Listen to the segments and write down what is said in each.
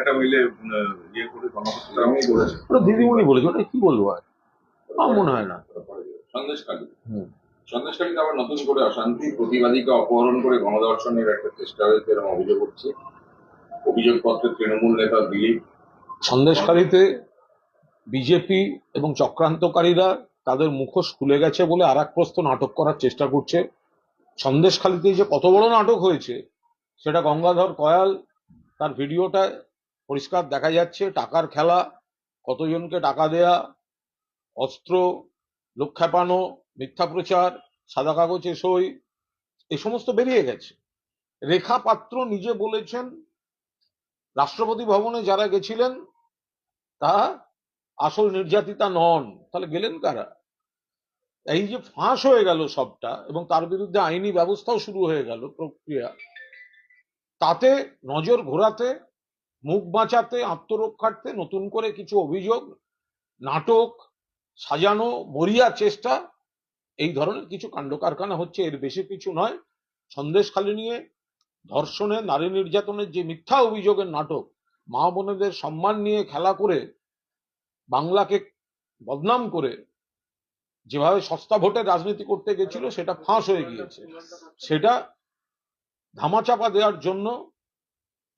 একটা মিলে ইয়ে করে আমি বলেছি। ওটা দিদিমণি বলেছে। ওটা কি বলব আর? আমার মনে হয় না। সন্দেশকালী। সন্দেশকালীতে আবার নতুন করে অশান্তি প্রতিবাদীকে অপহরণ করে গণদর্শনের একটা চেষ্টা হয়েছে এরকম অভিযোগ হচ্ছে অভিযোগপত্রে তৃণমূল নেতা দিলীপ। সন্দেশকারীতে বিজেপি এবং চক্রান্তকারীরা তাদের মুখোশ খুলে গেছে বলে আর এক প্রস্ত নাটক করার চেষ্টা করছে। সন্দেশখালিতে যে কত বড় নাটক হয়েছে সেটা গঙ্গাধর কয়াল তার ভিডিওটা পরিষ্কার দেখা যাচ্ছে, টাকার খেলা, কতজনকে টাকা দেয়া, অস্ত্র লোক খেপানো মিথ্যা প্রচার, সাদা কাগজে সই এই সমস্ত বেরিয়ে গেছে। রেখা পাত্র নিজে বলেছেন, রাষ্ট্রপতি ভবনে যারা গেছিলেন তা আসল নির্যাতিতা নন। তাহলে গেলেন কারা? এই যে ফাঁস হয়ে গেল সবটা এবং তার বিরুদ্ধে আইনি ব্যবস্থাও শুরু হয়ে গেল প্রক্রিয়া, তাতে নজর ঘোরাতে মুখ বাঁচাতে, আত্মরক্ষার্থে নতুন করে কিছু অভিযোগ, নাটক, সাজানো মরিয়া চেষ্টা, এই ধরনের কিছু কাণ্ড কারখানা হচ্ছে। এর বেশি কিছু নয়। সন্দেশখালী নিয়ে ধর্ষণে, নারী নির্যাতনের যে মিথ্যা অভিযোগের নাটক, মা বোনেদের সম্মান নিয়ে খেলা করে, বাংলাকে বদনাম করে যেভাবে সস্তা ভোটে রাজনীতি করতে গেছিল, সেটা ফাঁস হয়ে গিয়েছে। সেটা ধামাচাপা দেওয়ার জন্য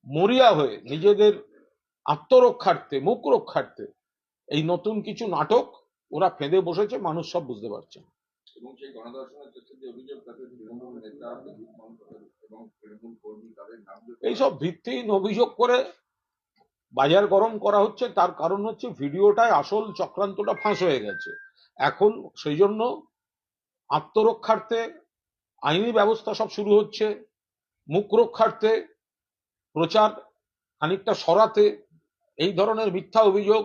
মরিয়া হয়ে নিজেদের আত্মরক্ষার্থে মুখ রক্ষার্থে এই নতুন কিছু নাটক ওরা ফেঁদে বসেছে মানুষ সব বুঝতে পারছে। এবং সেই গণদর্শনের যে অভিযোগ তাতে তৃণমূল নেতা এবং তৃণমূল কর্মী তাদের নাম এইসব ভিত্তিহীন অভিযোগ করে বাজার গরম করা হচ্ছে তার কারণ হচ্ছে ভিডিওটায় আসল চক্রান্তটা ফাঁস হয়ে গেছে। এখন সেই জন্য আত্মরক্ষার্থে আইনি ব্যবস্থা সব শুরু হচ্ছে মুখ রক্ষার্থে প্রচার খানিকটা সরাতে এই ধরনের মিথ্যা অভিযোগ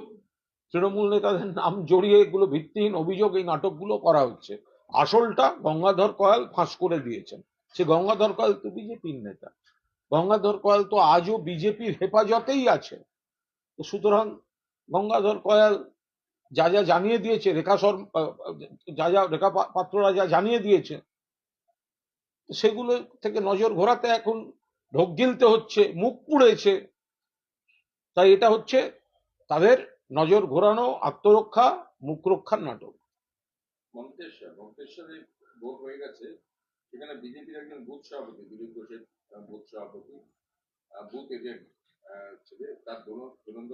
তৃণমূল নেতাদের নাম জড়িয়ে এগুলো ভিত্তিহীন অভিযোগ এই নাটকগুলো করা হচ্ছে। আসলটা গঙ্গাধর কয়াল ফাঁস করে দিয়েছেন। সে গঙ্গাধর কয়াল তো বিজেপির নেতা। গঙ্গাধর কয়াল তো আজও বিজেপির হেফাজতেই আছে। তো সুতরাং গঙ্গাধর কয়াল যা যা জানিয়ে দিয়েছে, রেখা শর্ম যা যা রেখা পাত্ররা যা জানিয়ে দিয়েছে, সেগুলো থেকে নজর ঘোরাতে এখন ঢোক গিলতে হচ্ছে মুখ পুড়েছে। তাই এটা হচ্ছে তাদের নজর ঘোরানো আত্মরক্ষা মুখ রক্ষার নাটক। মন্তেশ্বর মন্তেশ্বরে ভোট হয়ে গেছে। সেখানে বিজেপির একজন বুথ সভাপতি দিলীপ ঘোষের বুথ সভাপতি বুথ এজেন্ট ছিল তার দুরন্ত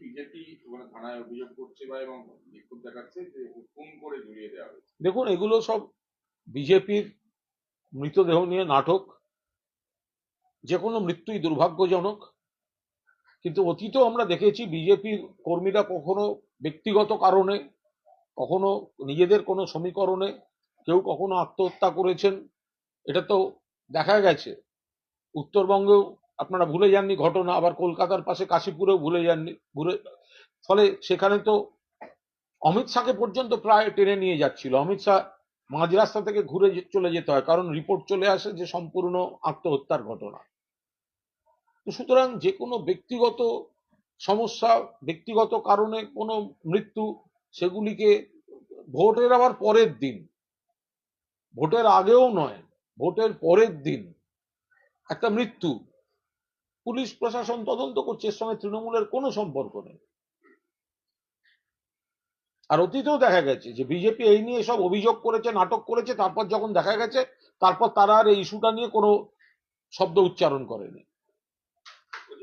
বিজেপি ওখানে থানায় অভিযোগ করছে বা এবং বিক্ষোভ দেখাচ্ছে যে খুন করে জড়িয়ে দেওয়া হয়েছে। দেখুন এগুলো সব বিজেপির মৃতদেহ নিয়ে নাটক। যে কোনো মৃত্যুই দুর্ভাগ্যজনক। কিন্তু অতীতেও আমরা দেখেছি বিজেপি কর্মীরা কখনো ব্যক্তিগত কারণে, কখনো নিজেদের কোনো সমীকরণে, কেউ কখনো আত্মহত্যা করেছেন। এটা তো দেখা গেছে। উত্তরবঙ্গেও আপনারা ভুলে যাননি ঘটনা, আবার কলকাতার পাশে কাশীপুরেও ভুলে যাননি, ভুলে ফলে সেখানে তো অমিত শাহকে পর্যন্ত প্রায় টেনে নিয়ে যাচ্ছিল। অমিত শাহ মাঝ রাস্তা থেকে ঘুরে চলে যেতে হয়। কারণ রিপোর্ট চলে আসে যে, সম্পূর্ণ আত্মহত্যার ঘটনা। তো সুতরাং যে কোনো ব্যক্তিগত সমস্যা, ব্যক্তিগত কারণে কোনো মৃত্যু, সেগুলিকে ভোটের আবার পরের দিন, ভোটের আগেও নয়, ভোটের পরের দিন একটা মৃত্যু। পুলিশ প্রশাসন তদন্ত করছে, এর সঙ্গে তৃণমূলের কোনো সম্পর্ক নেই। আর অতীতেও দেখা গেছে যে বিজেপি এই নিয়ে সব অভিযোগ করেছে নাটক করেছে তারপর যখন দেখা গেছে তারপর তারা আর এই ইস্যুটা নিয়ে কোনো শব্দ উচ্চারণ করেনি।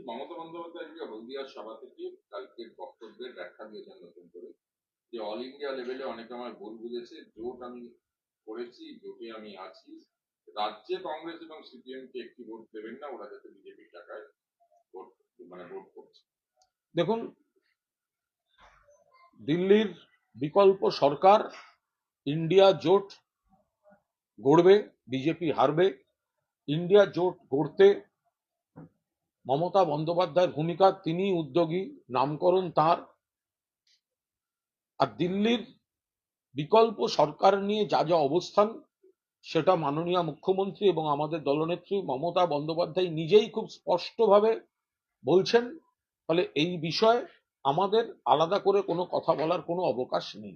মমতা বন্দ্যোপাধ্যায় আজকে হলদিয়ার সভা থেকে কালকের বক্তব্যের ব্যাখ্যা দিয়েছেন নতুন করে যে অল ইন্ডিয়া লেভেলে অনেকে আমার ভুল বুঝেছে জোট আমি করেছি জোটে আমি আছি। রাজ্যে কংগ্রেস এবং সিপিএম কে একটি ভোট দেবেন না ওরা যাতে বিজেপির টাকায় ভোট মানে ভোট করছে। দেখুন দিল্লির বিকল্প সরকার ইন্ডিয়া জোট গড়বে, বিজেপি হারবে, ইন্ডিয়া জোট গড়তে মমতা বন্দ্যোপাধ্যায়ের ভূমিকা তিনি উদ্যোগী, নামকরণ তার। আর দিল্লির বিকল্প সরকার নিয়ে যা যা অবস্থান, সেটা মাননীয় মুখ্যমন্ত্রী এবং আমাদের দলনেত্রী মমতা বন্দ্যোপাধ্যায় নিজেই খুব স্পষ্টভাবে বলছেন। ফলে এই বিষয়ে আমাদের আলাদা করে কোনো কথা বলার কোনো অবকাশ নেই।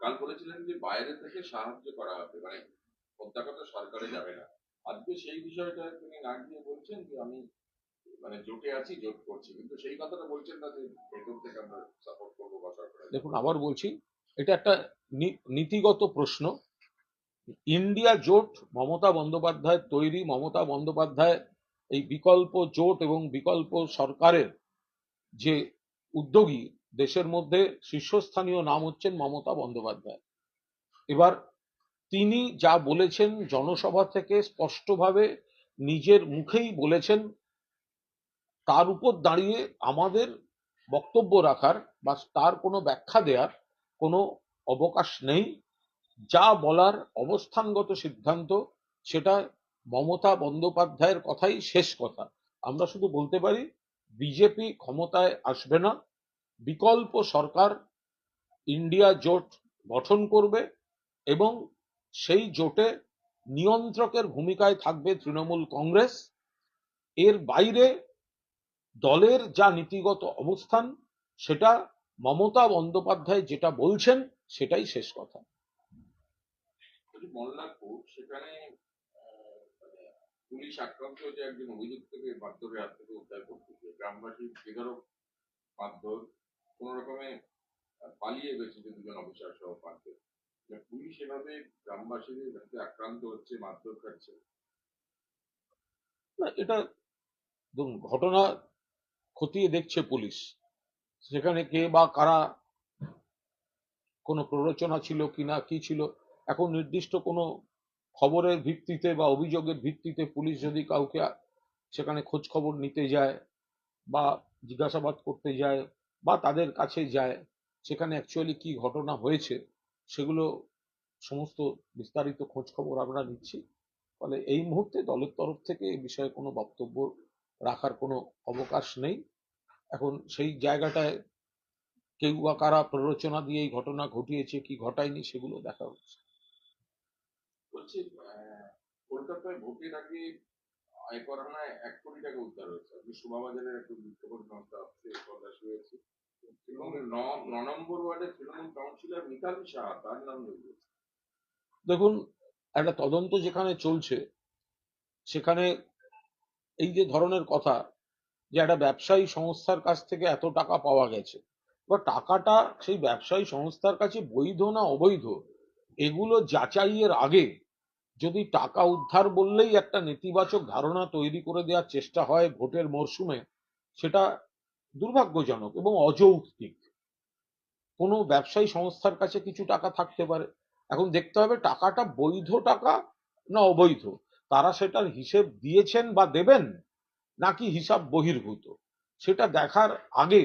কাল বলেছিলেন যে বাইরে থেকে সাহায্য করা হবে মানে অধ্যাপক সরকারে যাবে না। আজকে সেই বিষয়টা তিনি না গিয়ে বলছেন যে আমি মানে জোটে আছি জোট করছি। কিন্তু সেই কথাটা বলছেন না যে ভেতর থেকে আমরা সাপোর্ট করব বা সরকারের দেখুন আবার বলছি এটা একটা নীতিগত প্রশ্ন। ইন্ডিয়া জোট মমতা বন্দ্যোপাধ্যায় তৈরি মমতা বন্দ্যোপাধ্যায় এই বিকল্প জোট এবং বিকল্প সরকারের যে উদ্যোগী দেশের মধ্যে শীর্ষস্থানীয় নাম হচ্ছেন মমতা বন্দ্যোপাধ্যায়। এবার তিনি যা বলেছেন জনসভা থেকে স্পষ্টভাবে নিজের মুখেই বলেছেন, তার উপর দাঁড়িয়ে আমাদের বক্তব্য রাখার বা তার কোনো ব্যাখ্যা দেওয়ার কোনো অবকাশ নেই। যা বলার অবস্থানগত সিদ্ধান্ত, সেটা মমতা বন্দ্যোপাধ্যায়ের কথাই শেষ কথা। আমরা শুধু বলতে পারি বিজেপি ক্ষমতায় আসবে না, বিকল্প সরকার ইন্ডিয়া জোট গঠন করবে এবং সেই জোটে নিয়ন্ত্রকের ভূমিকায় থাকবে তৃণমূল কংগ্রেস। এর বাইরে দলের যা নীতিগত অবস্থান, সেটা মমতা বন্দ্যোপাধ্যায় যেটা বলছেন, সেটাই শেষ কথা। সেখানে পুলিশ আক্রান্ত যে একজন অভিযুক্তকে মারধরের হাত থেকে উদ্ধার করতেছে গ্রামবাসী বেধরক মারধর কোন রকমে পালিয়ে গেছে যে দুজন অফিসার সহ পারবে পুলিশ এভাবে গ্রামবাসীদের হাতে আক্রান্ত হচ্ছে, মারধর খাচ্ছে। না, এটা ধরুন ঘটনা খতিয়ে দেখছে পুলিশ। সেখানে কে বা কারা, কোনো প্ররোচনা ছিল কিনা কি ছিল? এখন নির্দিষ্ট কোনো খবরের ভিত্তিতে বা অভিযোগের ভিত্তিতে পুলিশ যদি কাউকে সেখানে খোঁজ খবর নিতে যায় বা জিজ্ঞাসাবাদ করতে যায় বা তাদের কাছে যায়, সেখানে অ্যাকচুয়ালি কি ঘটনা হয়েছে, সেগুলো সমস্ত বিস্তারিত খোঁজ খবর আমরা নিচ্ছি। ফলে এই মুহূর্তে দলের তরফ থেকে এই বিষয়ে কোনো বক্তব্য রাখার কোনো অবকাশ নেই। এখন সেই জায়গাটায় কেউ বা কারা প্ররোচনা দিয়ে এই ঘটনা ঘটিয়েছে, কি ঘটায়নি, সেগুলো দেখা হচ্ছে। বলছি কলকাতায় ভোটের আগে আয়কর হানায় এক কোটি টাকা উদ্ধার হয়েছে। আপনি শোভাবাজারের একটা বিজ্ঞাপন সংস্থা আছে হয়েছে ন- নম্বর ওয়ার্ডের তৃণমূল কাউন্সিলর মিতালি সাহা, তার নাম দেখুন, একটা তদন্ত যেখানে চলছে, সেখানে এই যে ধরনের কথা যে একটা ব্যবসায়ী সংস্থার কাছ থেকে এত টাকা পাওয়া গেছে বা টাকাটা সেই ব্যবসায়ী সংস্থার কাছে বৈধ না অবৈধ, এগুলো যাচাইয়ের আগে যদি টাকা উদ্ধার বললেই একটা নেতিবাচক ধারণা তৈরি করে দেওয়ার চেষ্টা হয় ভোটের মরশুমে, সেটা দুর্ভাগ্যজনক এবং অযৌক্তিক। কোনো ব্যবসায়ী সংস্থার কাছে কিছু টাকা থাকতে পারে। এখন দেখতে হবে টাকাটা বৈধ টাকা না অবৈধ। তারা সেটার হিসেব দিয়েছেন বা দেবেন নাকি হিসাব বহির্ভূত? সেটা দেখার আগে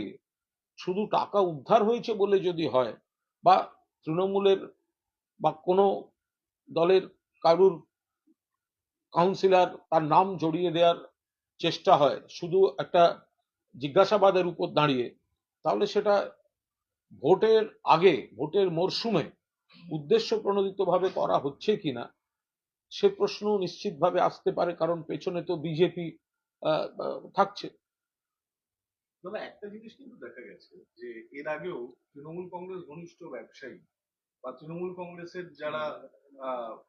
শুধু টাকা উদ্ধার হয়েছে বলে যদি হয় বা তৃণমূলের বা কোনো দলের কারুর কাউন্সিলার তার নাম জড়িয়ে দেওয়ার চেষ্টা হয়, শুধু একটা জিজ্ঞাসাবাদের উপর দাঁড়িয়ে, তাহলে সেটা ভোটের আগে, ভোটের মরশুমে উদ্দেশ্য প্রণোদিতভাবে করা হচ্ছে কিনা, সে প্রশ্ন নিশ্চিতভাবে আসতে পারে, কারণ পেছনে তো বিজেপি থাকছে। দাদা একটা জিনিস কিন্তু দেখা গেছে যে, এর আগেও তৃণমূল কংগ্রেস ঘনিষ্ঠ ব্যবসায়ী বা তৃণমূল কংগ্রেসের যারা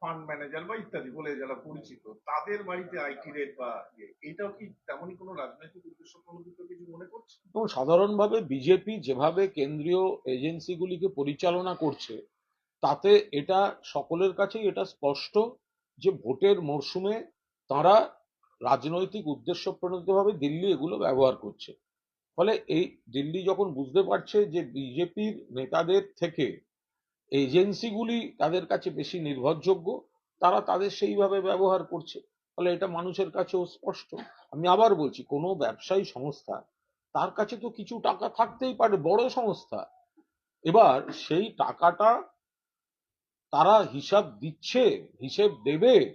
ফান্ড ম্যানেজার বা ইত্যাদি বলে যারা পরিচিত তাদের বাড়িতে আইটি রেট বা ইয়ে, এটাও কি তেমনই কোনো রাজনৈতিক উদ্দেশ্য প্রণোদিত কিছু মনে করছে? এবং সাধারণভাবে বিজেপি যেভাবে কেন্দ্রীয় এজেন্সিগুলিকে পরিচালনা করছে তাতে এটা সকলের কাছেই এটা স্পষ্ট যে ভোটের মরশুমে তারা রাজনৈতিক উদ্দেশ্য প্রণোদিতভাবে দিল্লি এগুলো ব্যবহার করছে। ফলে এই দিল্লি যখন বুঝতে পারছে যে বিজেপির নেতাদের থেকে এজেন্সিগুলি তাদের কাছে বেশি নির্ভরযোগ্য, তারা তাদের সেইভাবে ব্যবহার করছে। ফলে এটা মানুষের কাছেও স্পষ্ট। আমি আবার বলছি, কোনো ব্যবসায়ী সংস্থা, তার কাছে তো কিছু টাকা থাকতেই পারে, বড় সংস্থা। এবার সেই টাকাটা তারা হিসাব দিচ্ছে, হিসেব দেবে,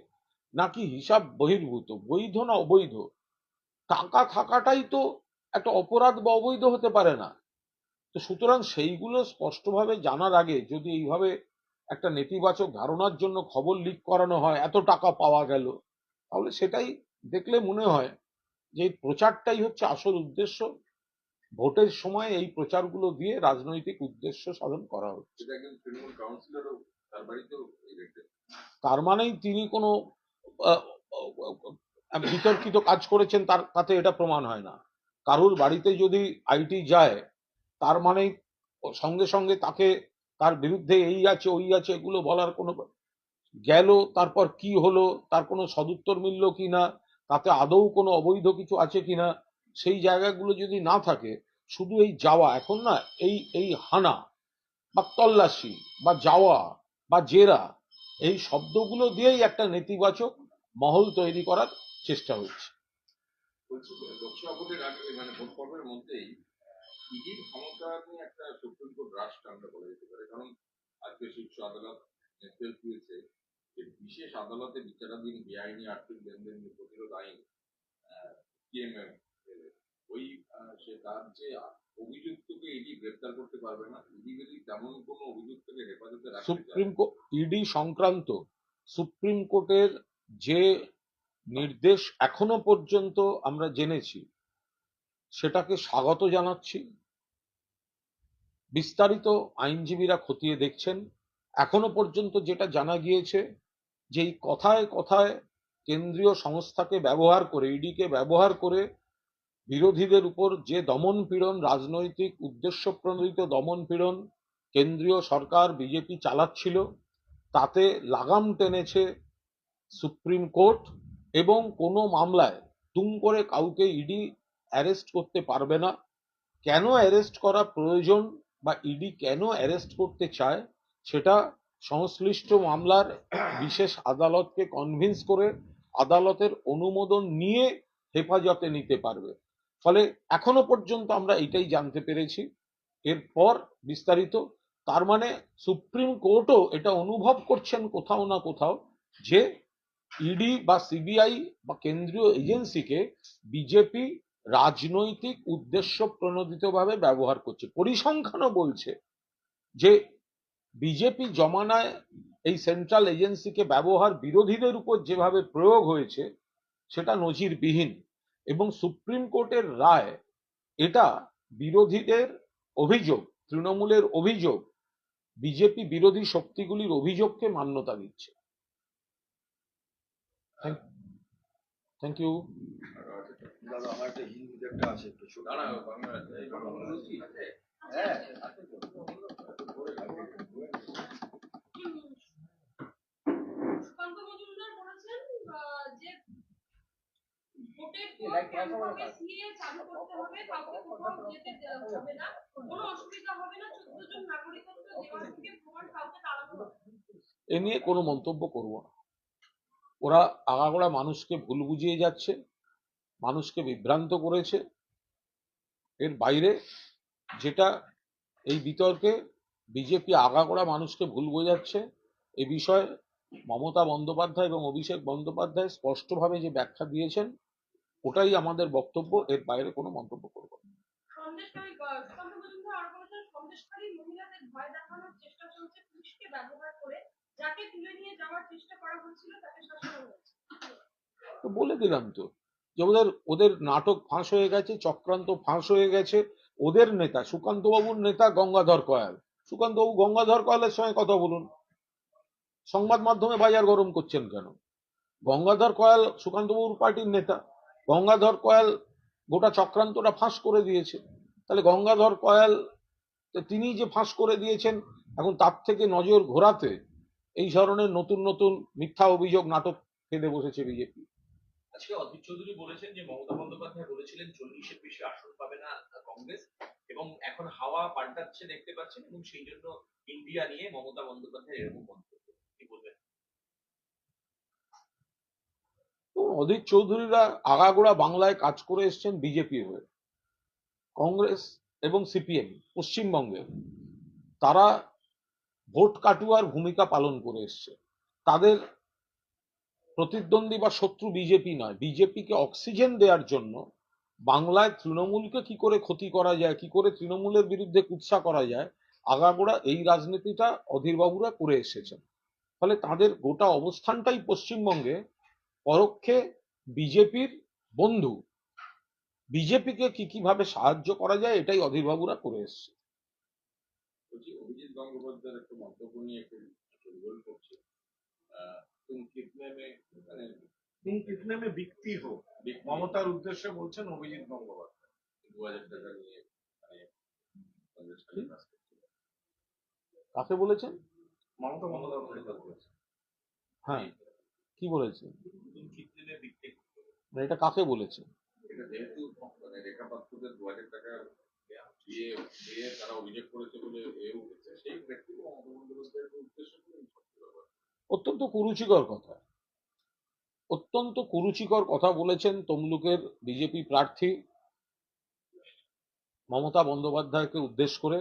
নাকি হিসাব বহির্ভূত, বৈধ না অবৈধ? টাকা থাকাটাই তো একটা অপরাধ বা অবৈধ হতে পারে না। তো সুতরাং সেইগুলো স্পষ্টভাবে জানার আগে যদি এইভাবে একটা নেতিবাচক ধারণার জন্য খবর লিক করানো হয় এত টাকা পাওয়া গেল তাহলে সেটাই দেখলে মনে হয় যে এই প্রচারটাই হচ্ছে আসল উদ্দেশ্য। ভোটের সময় এই প্রচারগুলো দিয়ে রাজনৈতিক উদ্দেশ্য সাধন করা হচ্ছে। তার মানেই তিনি কোনো বিতর্কিত কাজ করেছেন তার তাতে এটা প্রমাণ হয় না। কারুর বাড়িতে যদি আইটি যায় তার মানে সঙ্গে সঙ্গে তাকে তার বিরুদ্ধে এই আছে, ওই আছে এগুলো বলার কোনো গেল, তারপর কি হলো, তার কোনো সদুত্তর মিলল কিনা তাতে আদৌ কোনো অবৈধ কিছু আছে কিনা সেই জায়গাগুলো যদি না থাকে, শুধু এই যাওয়া, এখন না এই এই হানা বা তল্লাশি বা যাওয়া বা জেরা, এই শব্দগুলো দিয়েই একটা নেতিবাচক মহল তৈরি করার চেষ্টা হচ্ছে। আগে মানে ভোট পর্বের মধ্যেই ইডির ক্ষমতা নিয়ে একটা সুপ্রিম কোর্ট রাশ টানতে বলা যেতে পারে? কারণ আজকে শীর্ষ আদালত নির্দেশ দিয়েছে যে বিশেষ আদালতে বিচারাধীন বেআইনি আর্থিক লেনদেন প্রতিরোধ আইন ওই সে তার যে অভিযুক্তকে ইডি গ্রেপ্তার করতে পারবে না ইডি যদি তেমন কোনো অভিযুক্তকে হেফাজতে চায়। সুপ্রিম কোর্ট ইডি সংক্রান্ত সুপ্রিম কোর্টের যে নির্দেশ এখনও পর্যন্ত আমরা জেনেছি, সেটাকে স্বাগত জানাচ্ছি। বিস্তারিত আইনজীবীরা খতিয়ে দেখছেন। এখনও পর্যন্ত যেটা জানা গিয়েছে, যে এই কথায় কথায় কেন্দ্রীয় সংস্থাকে ব্যবহার করে, ইডিকে ব্যবহার করে বিরোধীদের উপর যে দমন পীড়ন রাজনৈতিক উদ্দেশ্য প্রণোদিত দমন পীড়ন কেন্দ্রীয় সরকার, বিজেপি চালাচ্ছিল, তাতে লাগাম টেনেছে সুপ্রিম কোর্ট এবং কোনো মামলায় তুম করে কাউকে ইডি অ্যারেস্ট করতে পারবে না। কেন অ্যারেস্ট করা প্রয়োজন? বা ইডি কেন অ্যারেস্ট করতে চায়, সেটা সংশ্লিষ্ট মামলার বিশেষ আদালতকে কনভিন্স করে আদালতের অনুমোদন নিয়ে হেফাজতে নিতে পারবে। ফলে এখনও পর্যন্ত আমরা এটাই জানতে পেরেছি। এরপর বিস্তারিত, তার মানে সুপ্রিম কোর্টও এটা অনুভব করছেন কোথাও না কোথাও যে ইডি বা সিবিআই বা কেন্দ্রীয় এজেন্সিকে বিজেপি রাজনৈতিক উদ্দেশ্য প্রণোদিতভাবে ব্যবহার করছে। পরিসংখ্যানও বলছে যে বিজেপি জমানায় এই সেন্ট্রাল এজেন্সিকে ব্যবহার বিরোধীদের উপর যেভাবে প্রয়োগ হয়েছে, সেটা নজিরবিহীন এবং সুপ্রিম কোর্টের রায়, এটা বিরোধীদের অভিযোগ, তৃণমূলের অভিযোগ, বিজেপি বিরোধী শক্তিগুলির অভিযোগকে মান্যতা দিচ্ছে। থ্যাংক ইউ দাদা আমার একটা হিন্দিতে একটা আছে একটু ছোট। হ্যাঁ। এ নিয়ে কোনো মন্তব্য করব না। ওরা আগাগোড়া মানুষকে ভুল বুঝিয়ে যাচ্ছে। মানুষকে বিভ্রান্ত করেছে। এর বাইরে যেটা এই বিতর্কে বিজেপি আগাগোড়া মানুষকে ভুল বোঝাচ্ছে এ বিষয়ে মমতা বন্দ্যোপাধ্যায় এবং অভিষেক বন্দ্যোপাধ্যায় স্পষ্টভাবে যে ব্যাখ্যা দিয়েছেন ওটাই আমাদের বক্তব্য এর বাইরে কোনো মন্তব্য করব না। বলে দিলাম তো। যে ওদের ওদের নাটক ফাঁস হয়ে গেছে, চক্রান্ত ফাঁস হয়ে গেছে। ওদের নেতা সুকান্ত বাবুর নেতা গঙ্গাধর কয়াল। সুকান্ত বাবু গঙ্গাধর কয়ালের সঙ্গে কথা বলুন। সংবাদ মাধ্যমে বাজার গরম করছেন কেন? গঙ্গাধর কয়াল সুকান্ত বাবুর পার্টির নেতা। গঙ্গাধর কয়াল গোটা চক্রান্তটা ফাঁস করে দিয়েছে। তাহলে গঙ্গাধর কয়াল তিনি যে ফাঁস করে দিয়েছেন, এখন তার থেকে নজর ঘোরাতে এই ধরনের নতুন নতুন মিথ্যা অভিযোগ, নাটক ফেলে বসেছে বিজেপি। আজকে অধীর চৌধুরী বলেছেন যে মমতা বন্দ্যোপাধ্যায় বলেছিলেন, চল্লিশের বেশি আসন পাবে না কংগ্রেস। এবং এখন হাওয়া পাল্টাচ্ছে দেখতে পাচ্ছেন এবং সেই জন্য ইন্ডিয়া নিয়ে মমতা বন্দ্যোপাধ্যায় এরকম মন্তব্য। কি অধীর চৌধুরীরা আগাগোড়া বাংলায় কাজ করে এসছেন বিজেপি হয়ে। কংগ্রেস এবং সিপিএম পশ্চিমবঙ্গে তারা ভোট কাটুয়ার ভূমিকা পালন করে এসছে। তাদের প্রতিদ্বন্দ্বী বা শত্রু বিজেপি নয়। বিজেপিকে অক্সিজেন দেওয়ার জন্য বাংলায় তৃণমূলকে কি করে ক্ষতি করা যায়, কি করে তৃণমূলের বিরুদ্ধে কুৎসা করা যায়, আগাগোড়া এই রাজনীতিটা অধীরবাবুরা করে এসেছেন। ফলে তাদের গোটা অবস্থানটাই পশ্চিমবঙ্গে পরোক্ষে বিজেপির বন্ধু। বিজেপিকে কি কীভাবে সাহায্য করা যায়, এটাই অধীরবাবুরা করে এসছে। অভিজিৎ গঙ্গোপাধ্যায়ের একটা মন্তব্য নিয়ে নেমে বিক্রি হোক। মমতার উদ্দেশ্যে বলছেন অভিজিৎ গঙ্গোপাধ্যায়। দু হাজার টাকা নিয়ে মানে কাকে বলেছেন? মমতা বন্দ্যোপাধ্যায় বলছেন হ্যাঁ। কি হবে। মানে এটা কাকে বলেছেন এটা যেহেতু মানে রেখা পাত্রদের দু হাজার টাকা দিয়ে দিয়ে তারা অভিযোগ করেছে বলে সেই ব্যক্তি মমতা বন্দ্যোপাধ্যায়ের উদ্দেশ্য করে। অত্যন্ত কুরুচিকর কথা। অত্যন্ত কুরুচিকর কথা বলেছেন তমলুকের বিজেপি প্রার্থী মমতা বন্দ্যোপাধ্যায়কে উদ্দেশ্য করে।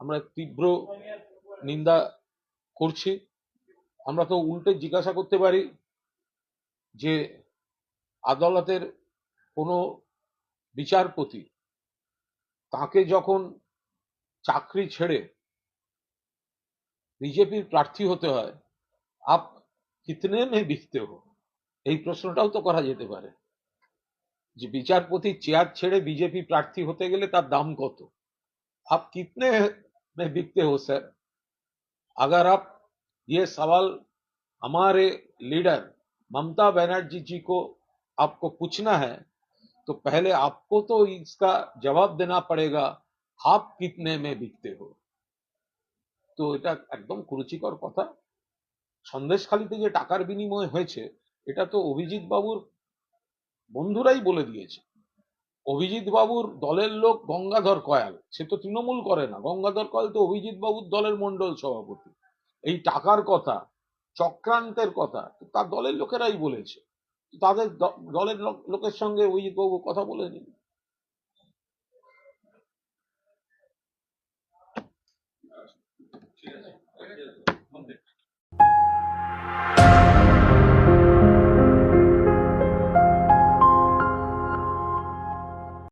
আমরা তীব্র নিন্দা করছি। আমরা তো উল্টে জিজ্ঞাসা করতে পারি যে আদালতের কোনো বিচারপতি তাকে যখন চাকরি ছেড়ে বিজেপির প্রার্থী হতে হয়, আপ কিতনে মে বিকতে হো? এই প্রশ্নটাও তো করা যেতে পারে যে বিচারপতি চেয়ার ছেড়ে বিজেপি প্রার্থী হতে গেলে তার দাম কত आप कितने में बिकते हो सर अगर आप ये सवाल हमारे लीडर ममता बनर्जी जी को आपको पूछना है तो पहले आपको तो इसका जवाब देना पड़ेगा आप कितने में बिकते हो তো এটা একদম কুরুচিকর কথা সন্দেশখালিতে যে টাকার বিনিময় হয়েছে এটা তো অভিজিৎ বাবুর বন্ধুরাই বলে দিয়েছে। অভিজিৎ বাবুর দলের লোক গঙ্গাধর কয়াল, সে তো তৃণমূল করে না। গঙ্গাধর কয়াল তো অভিজিৎ বাবুর দলের মন্ডল সভাপতি। এই টাকার কথা, চক্রান্তের কথা তার দলের লোকেরাই বলেছে। তাদের দলের লোকের সঙ্গে অভিজিৎ বাবু কথা বলে নিন।